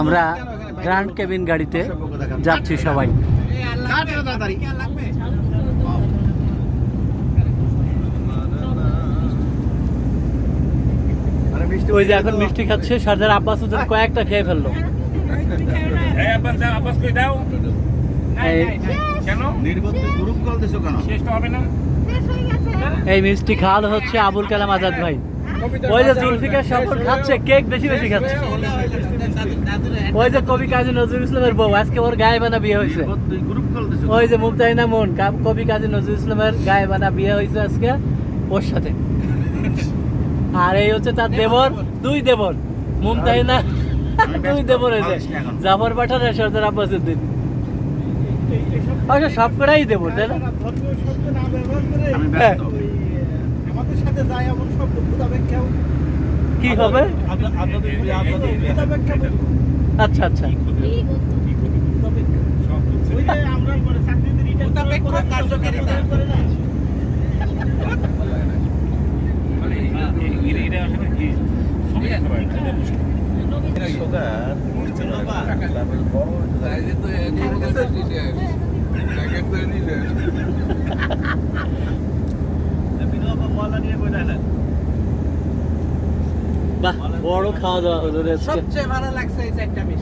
আমরা grand cabin গাড়িতে যাচ্ছি সবাই। ওই যে এখন মিষ্টি খাচ্ছে সর্দার আব্বাস ওদের কয়েকটা খেয়ে ফেলল। এই মিষ্টি খাওয়ানো হচ্ছে আবুল কালাম আজাদ ভাই। ওই যে জুলফিকার সফর খাচ্ছে কেক বেশি বেশি খাচ্ছে ওই যে কবি কাজী নজরুল ইসলামের বউ আজকে ওর গায়ে বানা বিয়ে হয়েছে ওই যে মুক্তাইনা মন কবি কাজী নজরুল ইসলামের গায়ে বানা বিয়ে হয়েছে আজকে ওর সাথে আর এই হচ্ছে তার দেবর দুই দেবর মুমতাইনা দুই দেবর হয়েছে জাফর পাঠান আর সর্দার আব্বাস উদ্দিন আচ্ছা সব কটাই দেবর তাই না সাথে যায় এমন খুদা ব্যাখ্যাও কি হবে? আচ্ছা আচ্ছা। খুদা বাহ বড় খাওয়া দাওয়া হলো সবচেয়ে ভালো লাগছে এই চারটা মিষ্টি।